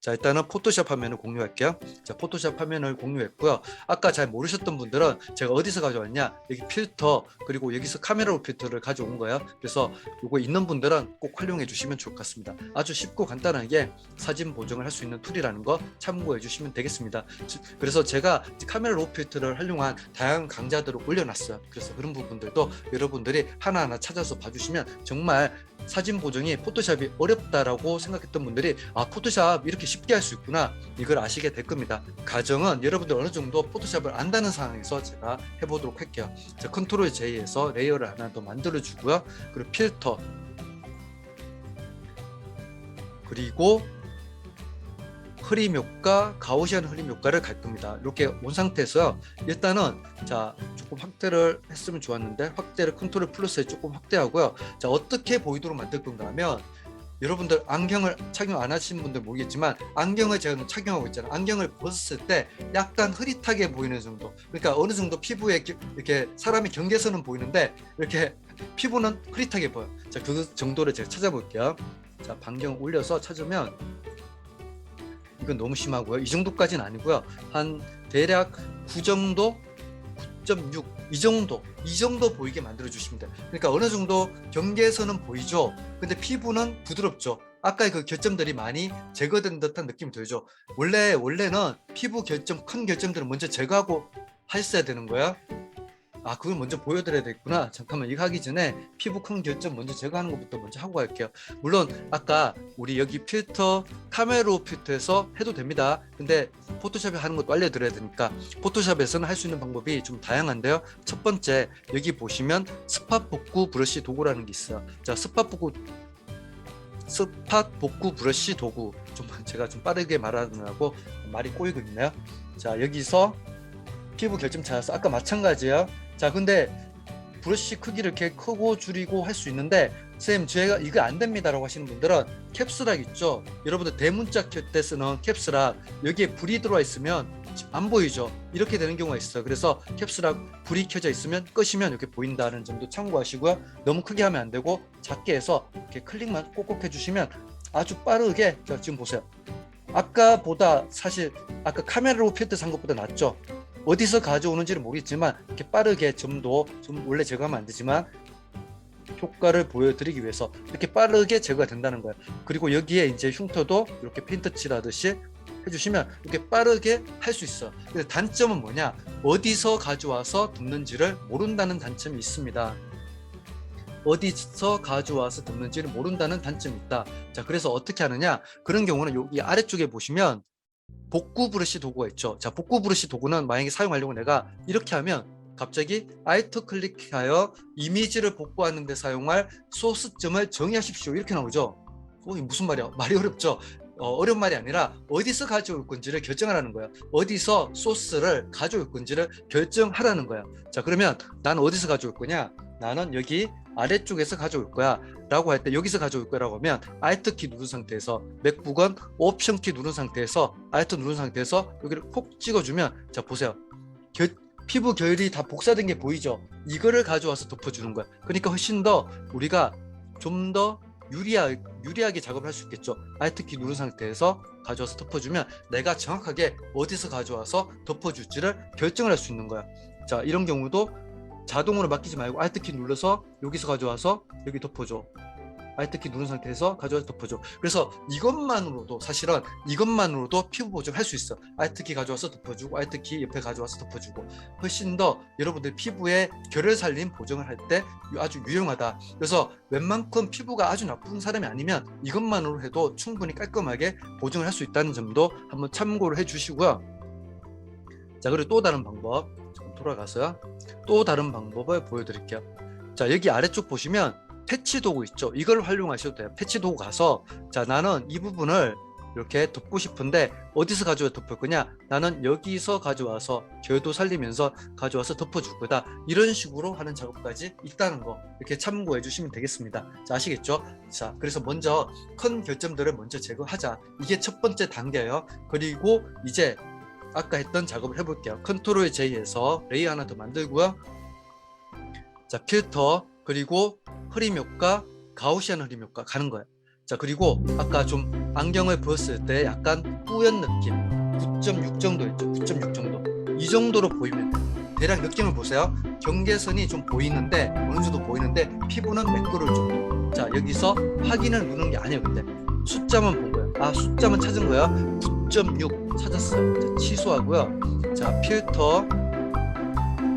자 일단은 포토샵 화면을 공유할게요. 자 포토샵 화면을 공유했고요. 아까 잘 모르셨던 분들은 제가 어디서 가져왔냐 여기 필터 그리고 여기서 카메라 필터를 가져온 거예요. 그래서 요거 있는 분들은 꼭 활용해 주시면 좋을 것 같습니다. 아주 쉽고 간단하게 사진 보정을 할 수 있는 툴이라는 거 참고해 주시면 되겠습니다. 지- 그래서 제가 카메라 로 필터를 활용한 다양한 강좌들을 올려놨어요. 그래서 그런 부분들도 여러분들이 하나하나 찾아서 봐주시면 정말 사진 보정이 포토샵이 어렵다라고 생각했던 분들이 아 포토샵 이렇게 쉽게 할 수 있구나 이걸 아시게 될 겁니다. 가정은 여러분들 어느 정도 포토샵을 안다는 상황에서 제가 해보도록 할게요. 자 컨트롤 J에서 레이어를 하나 더 만들어 주고요. 그리고 필터 그리고 흐림 효과, 가우시안 흐림 효과를 갈 겁니다. 이렇게 온 상태에서 일단은 자 조금 확대를 했으면 좋았는데 확대를 컨트롤 플러스에 조금 확대하고요. 자 어떻게 보이도록 만들 건가 하면 여러분들 안경을 착용 안 하신 분들 모르겠지만 안경을 제가 착용하고 있잖아요. 안경을 벗었을 때 약간 흐릿하게 보이는 정도. 그러니까 어느 정도 피부에 기- 이렇게 사람이 경계선은 보이는데 이렇게 피부는 흐릿하게 보여. 자 그 정도를 제가 찾아볼게요. 자 반경 올려서 찾으면 이건 너무 심하고요. 이 정도까지는 아니고요. 한 대략 9 정도, 9.6 이 정도, 이 정도 보이게 만들어 돼요. 그러니까 어느 정도 경계선은 보이죠. 근데 피부는 부드럽죠. 아까 그 결점들이 많이 제거된 듯한 느낌이 들죠. 원래 원래는 피부 결점 큰 결점들은 먼저 제거하고 하셨어야 되는 거야. 아, 그걸 먼저 보여드려야 되겠구나. 잠깐만, 이거 하기 전에 피부 큰 결점 먼저 제거하는 것부터 먼저 하고 갈게요. 물론, 아까 우리 여기 필터, 카메라 필터에서 해도 됩니다. 근데 포토샵에 하는 것도 알려드려야 되니까, 포토샵에서는 할 수 있는 방법이 좀 다양한데요. 첫 번째, 여기 보시면 스팟 복구 브러쉬 도구라는 게 있어요. 자, 스팟 복구, 스팟 복구 브러쉬 도구. 좀 제가 좀 빠르게 말하느라고 말이 꼬이고 있네요. 자, 여기서 피부 결점 찾아서 아까 마찬가지예요. 자, 근데 브러쉬 크기를 이렇게 크고 줄이고 할 수 있는데 쌤 제가 이거 안 됩니다라고 하시는 분들은 캡스락 있죠. 여러분들 대문짝 켤때 쓰는 캡스락 여기에 불이 들어와 있으면 안 보이죠. 이렇게 되는 경우가 있어요. 그래서 캡스락 불이 켜져 있으면 끄시면 이렇게 보인다는 점도 참고하시고요. 너무 크게 하면 안 되고 작게 해서 이렇게 클릭만 꼭꼭 해주시면 아주 빠르게 자, 지금 보세요. 아까보다 사실 아까 카메라로 필터 산 것보다 낫죠. 어디서 가져오는지는 모르겠지만 이렇게 빠르게 점도 좀 원래 제거하면 안 되지만 효과를 보여드리기 위해서 이렇게 빠르게 제거가 된다는 거예요. 그리고 여기에 이제 흉터도 이렇게 페인트 칠하듯이 해주시면 이렇게 빠르게 할 수 있어. 근데 단점은 뭐냐? 어디서 가져와서 덮는지를 모른다는 단점이 있습니다. 어디서 가져와서 덮는지를 모른다는 단점이 있다. 자, 그래서 어떻게 하느냐? 그런 경우는 여기 아래쪽에 보시면 복구 브러쉬 도구가 있죠. 자, 복구 브러쉬 도구는 만약에 사용하려고 내가 이렇게 하면 갑자기 알트 클릭하여 이미지를 복구하는 데 사용할 소스점을 정의하십시오. 이렇게 나오죠. 어, 이게 무슨 말이야? 말이 어렵죠. 어, 어려운 말이 아니라 어디서 가져올 건지를 결정하라는 거예요. 어디서 소스를 가져올 건지를 결정하라는 거예요. 자, 그러면 나는 어디서 가져올 거냐? 나는 여기 아래쪽에서 가져올 거야. 라고 할 때 여기서 가져올 거라고 하면 Alt 키 누른 상태에서 맥북은 옵션 키 누른 상태에서 Alt 누른 상태에서 여기를 콕 찍어주면 자 보세요. 결, 피부 결이 다 복사된 게 보이죠? 이거를 가져와서 덮어주는 거야. 그러니까 훨씬 더 우리가 좀 더 유리하, 유리하게 작업을 할 수 있겠죠. Alt 키 누른 상태에서 가져와서 덮어주면 내가 정확하게 어디서 가져와서 덮어줄지를 결정을 할 수 있는 거야. 자 이런 경우도 자동으로 맡기지 말고 Alt 키 눌러서 여기서 가져와서 여기 덮어줘. Alt 키 누른 상태에서 가져와서 덮어줘. 그래서 이것만으로도 사실은 이것만으로도 피부 보정 할 수 있어. Alt 키 가져와서 덮어주고 Alt 키 옆에 가져와서 덮어주고 훨씬 더 여러분들 피부에 결을 살린 보정을 할 때 아주 유용하다. 그래서 웬만큼 피부가 아주 나쁜 사람이 아니면 이것만으로 해도 충분히 깔끔하게 보정을 할 수 있다는 점도 한번 참고를 해주시고요. 자 그리고 또 다른 방법 돌아가서요. 또 다른 방법을 보여드릴게요. 자 여기 아래쪽 보시면 패치 도구 있죠. 이걸 활용하셔도 돼요. 패치 도구 가서 자 나는 이 부분을 이렇게 덮고 싶은데 어디서 가져와 덮을 거냐? 나는 여기서 가져와서 결도 살리면서 가져와서 덮어줄 거다. 이런 식으로 하는 작업까지 있다는 거 이렇게 참고해 주시면 되겠습니다. 자 아시겠죠? 자 그래서 먼저 큰 결점들을 먼저 제거하자. 이게 첫 번째 단계예요. 그리고 이제 아까 했던 작업을 해볼게요. 컨트롤 J에서 레이어 하나 더 만들고요. 자 필터 그리고 흐림 효과, 가우시안 흐림 효과 가는 거예요. 자 그리고 아까 좀 안경을 벗을 때 약간 뿌연 느낌 9.6 정도였죠 9.6 정도 이 정도로 보이면 돼요. 대략 느낌을 보세요 경계선이 좀 보이는데 어느 정도 보이는데 피부는 매끄러울 정도 자 여기서 확인을 누르는 게 아니에요 근데 숫자만 본 거예요 아 숫자만 찾은 거예요 9.6 찾았어요. 자, 취소하고요. 자 필터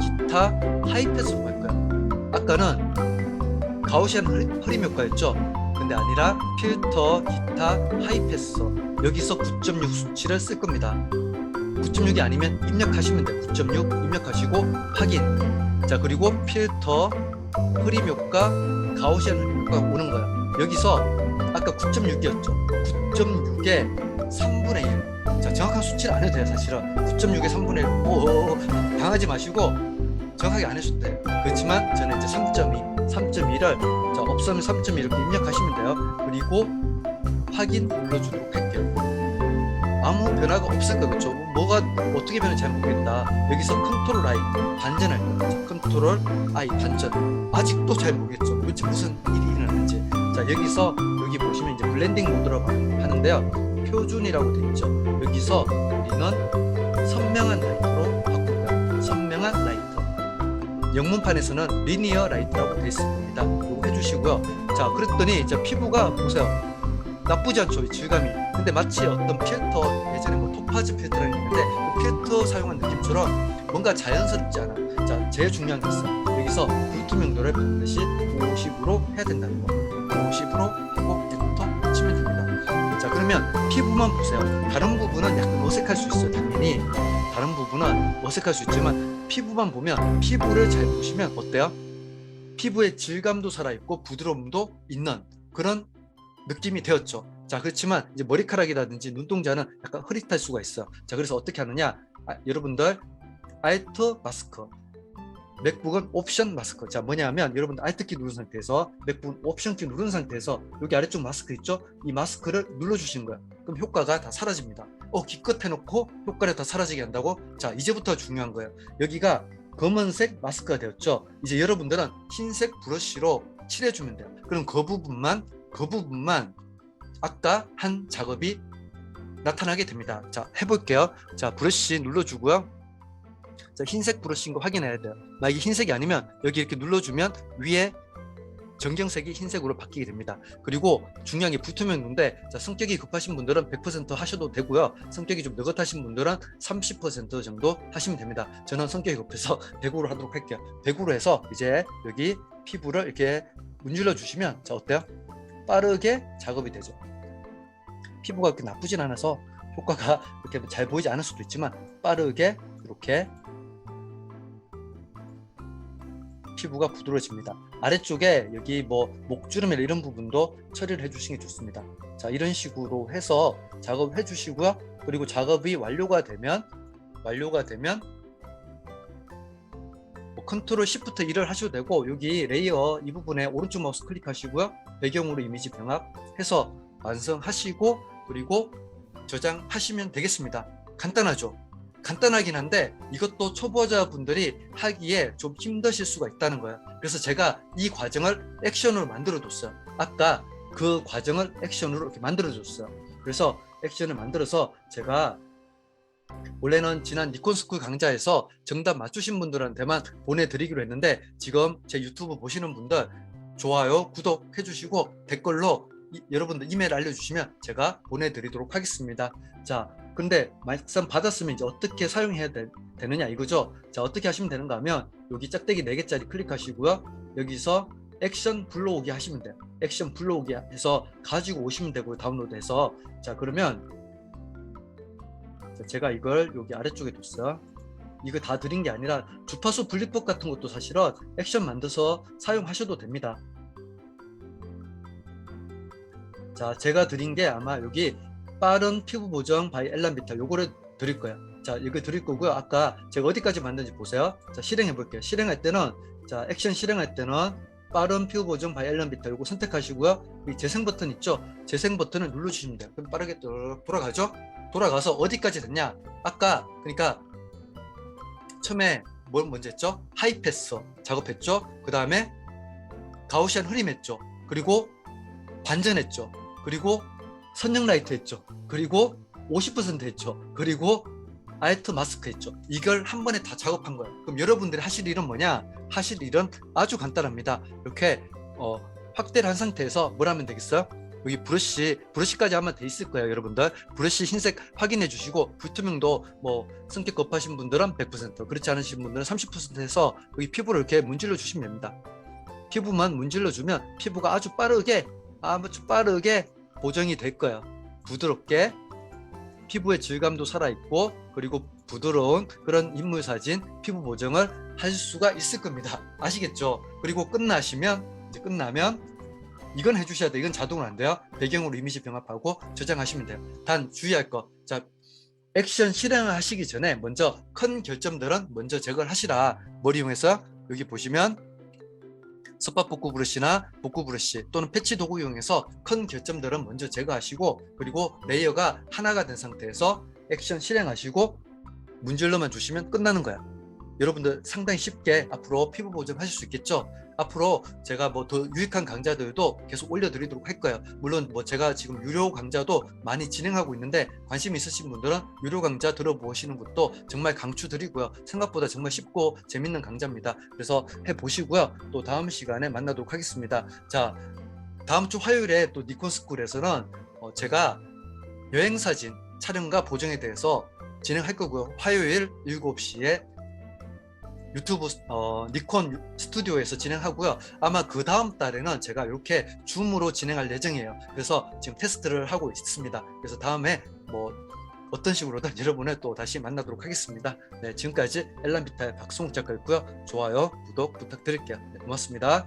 기타 하이패스로 갈 거예요? 아까는 가우시안 흐림 효과였죠? 근데 아니라 필터 기타 하이패스. 여기서 9.6 수치를 쓸 겁니다. 9.6이 아니면 입력하시면 돼요. 9.6 입력하시고 확인. 자 그리고 필터 흐림 효과 가우시안 흐림 효과가 오는 거야. 여기서 아까 9.6이었죠? 9.6의 3분의 1 자, 정확한 수치를 안 해도 돼요, 사실은. 9.6의 3분의 1. 오, 당하지 마시고 정확하게 안 해도 돼요. 그렇지만 저는 이제 3.2, 3.2를 자, 없으면 3.2 이렇게 입력하시면 돼요. 그리고 확인 눌러주도록 할게요. 아무 변화가 없을 그렇죠? 뭐가 어떻게 변할지 잘 모르겠다. 여기서 컨트롤 I 거예요. 컨트롤 I 반전. 아직도 잘 모르겠죠. 도대체 무슨 일이 일어났는지. 자, 여기서 여기 보시면 이제 블렌딩 모드라고 하는데요. 표준이라고 되어 있죠. 여기서 우리는 선명한 라이트로 바꿉니다. 선명한 라이트. 영문판에서는 리니어 라이트라고 되어 있습니다. 이거 해주시고요. 자, 그랬더니 이제 피부가 보세요. 나쁘지 않죠, 이 질감이. 근데 마치 어떤 필터 예전에 뭐 토파즈 필터라는 게 있는데 그 필터 사용한 느낌처럼 뭔가 자연스럽지 않아. 자, 제일 중요한 게 있어. 여기서 불투명도를 반드시 50으로 해야 된다는 거. 50으로 하고 피부만 보세요. 다른 부분은 약간 어색할 수 있어요. 당연히 다른 부분은 어색할 수 있지만 피부만 보면 피부를 잘 보시면 어때요? 피부의 질감도 살아있고 부드러움도 있는 그런 느낌이 되었죠. 자 그렇지만 이제 머리카락이라든지 눈동자는 약간 흐릿할 수가 있어요. 자 그래서 어떻게 하느냐? 아, 여러분들 알트 마스크 맥북은 옵션 마스크. 자, 뭐냐면 여러분들 알트키 누른 상태에서 맥북은 옵션키 누른 상태에서 여기 아래쪽 마스크 있죠? 이 마스크를 눌러주신 거야. 그럼 효과가 다 사라집니다. 어, 기껏 해놓고 효과를 다 사라지게 한다고? 자, 이제부터 중요한 거예요. 여기가 검은색 마스크가 되었죠? 이제 여러분들은 흰색 브러쉬로 칠해주면 돼요. 그럼 그 부분만, 그 부분만 아까 한 작업이 나타나게 됩니다. 자, 해볼게요. 자, 브러쉬 눌러주고요. 자, 흰색 브러쉬인 거 확인해야 돼요. 만약에 흰색이 아니면 여기 이렇게 눌러주면 위에 전경색이 흰색으로 바뀌게 됩니다. 그리고 중요한 게 불투명인데 자, 성격이 급하신 분들은 100% 하셔도 되고요. 성격이 좀 느긋하신 분들은 30% 정도 하시면 됩니다. 저는 성격이 급해서 100으로 하도록 할게요. 100으로 해서 이제 여기 피부를 이렇게 문질러 주시면 자 어때요? 빠르게 작업이 되죠. 피부가 그렇게 나쁘진 않아서 효과가 이렇게 잘 보이지 않을 수도 있지만 빠르게 이렇게 피부가 부드러워집니다. 아래쪽에 여기 뭐 목주름이나 이런 부분도 처리를 해주시는 게 좋습니다. 자 이런 식으로 해서 작업해 주시고요. 그리고 작업이 완료가 되면 완료가 되면 뭐 컨트롤 시프트 1을 하셔도 되고 여기 레이어 이 부분에 오른쪽 마우스 클릭하시고요. 배경으로 이미지 병합해서 완성하시고 그리고 저장하시면 되겠습니다. 간단하죠? 간단하긴 한데 이것도 초보자분들이 하기에 좀 힘드실 수가 있다는 거예요. 그래서 제가 이 과정을 액션으로 만들어 뒀어요. 아까 그 과정을 액션으로 이렇게 만들어 줬어요. 그래서 액션을 만들어서 제가 원래는 지난 니콘스쿨 강좌에서 정답 맞추신 분들한테만 보내드리기로 했는데 지금 제 유튜브 보시는 분들 좋아요, 구독 해 주시고 댓글로 이- 여러분들 이메일 알려주시면 제가 보내드리도록 하겠습니다. 자, 근데 말씀 받았으면 이제 어떻게 사용해야 되, 느냐 이거죠. 자, 어떻게 하시면 되는가 하면 여기 짝대기 4개짜리 클릭하시고요. 여기서 액션 불러오기 하시면 돼요. 액션 불러오기 해서 가지고 오시면 되고요. 다운로드해서. 자, 그러면 자, 제가 이걸 여기 아래쪽에 뒀어요. 이거 다 드린 게 아니라 주파수 분리법 같은 것도 사실은 액션 만들어서 사용하셔도 됩니다. 자, 제가 드린 게 아마 여기 빠른 피부 보정 바이 엘란비타 요거를 드릴 거예요. 자, 이거 드릴 거고요. 아까 제가 어디까지 만든지 보세요. 자, 실행해 볼게요. 실행할 때는 자, 액션 실행할 때는 빠른 피부 보정 바이 엘란비타 요거 선택하시고요. 이 재생 버튼 있죠? 재생 버튼을 눌러 주시면 돼요. 그럼 빠르게 또 돌아가죠? 돌아가서 어디까지 됐냐? 아까 그러니까 처음에 뭘 먼저 했죠? 하이패스 작업했죠? 그 다음에 가우시안 흐림했죠? 그리고 반전했죠? 그리고 선형 라이트 했죠. 그리고 50% 했죠. 그리고 아이트 마스크 했죠. 이걸 한 번에 다 작업한 거예요. 그럼 여러분들이 하실 일은 뭐냐? 하실 일은 아주 간단합니다. 이렇게 어, 확대를 한 상태에서 뭘 하면 되겠어요? 여기 브러쉬, 브러쉬까지 하면 돼 있을 거예요, 여러분들. 브러쉬 흰색 확인해 주시고, 불투명도 뭐 성격 급하신 분들은 100%, 그렇지 않으신 분들은 30% 해서 여기 피부를 이렇게 문질러 주시면 됩니다. 피부만 문질러 주면 피부가 아주 빠르게, 아주 빠르게 보정이 될 거예요. 부드럽게 피부의 질감도 살아있고, 그리고 부드러운 그런 인물 사진, 피부 보정을 할 수가 있을 겁니다. 아시겠죠? 그리고 끝나시면, 이제 끝나면 이건 해주셔야 돼. 이건 자동으로 안 돼요. 배경으로 이미지 병합하고 저장하시면 돼요. 단 주의할 거. 자, 액션 실행을 하시기 전에 먼저 큰 결점들은 먼저 제거를 하시라. 뭘 이용해서 여기 보시면 섭밥 복구 브러쉬나 복구 브러쉬 또는 패치 도구 이용해서 큰 결점들은 먼저 제거하시고 그리고 레이어가 하나가 된 상태에서 액션 실행하시고 문질러만 주시면 끝나는 거야. 여러분들 상당히 쉽게 앞으로 피부 보정 하실 수 있겠죠? 앞으로 제가 뭐 더 유익한 강좌들도 계속 올려드리도록 할 거예요. 물론 뭐 제가 지금 유료 강좌도 많이 진행하고 있는데 관심 있으신 분들은 유료 강좌 들어보시는 것도 정말 강추드리고요. 생각보다 정말 쉽고 재밌는 강좌입니다. 그래서 해보시고요. 또 다음 시간에 만나도록 하겠습니다. 자, 다음 주 화요일에 또 니콘 스쿨에서는 어, 제가 여행 사진 촬영과 보정에 대해서 진행할 거고요. 화요일 7시에 유튜브 어, 니콘 스튜디오에서 진행하고요. 아마 그 다음 달에는 제가 이렇게 줌으로 진행할 예정이에요. 그래서 지금 테스트를 하고 있습니다. 그래서 다음에 뭐 어떤 식으로든 여러분을 또 다시 만나도록 하겠습니다. 네, 지금까지 엘람비타의 박승욱 작가였고요. 좋아요, 구독 부탁드릴게요. 네, 고맙습니다.